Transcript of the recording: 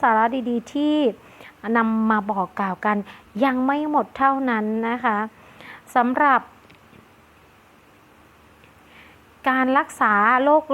สาระดีๆ ที่นำมาบอกกล่าวกัน ยังไม่หมดเท่านั้นนะคะสำหรับ การรักษาโรค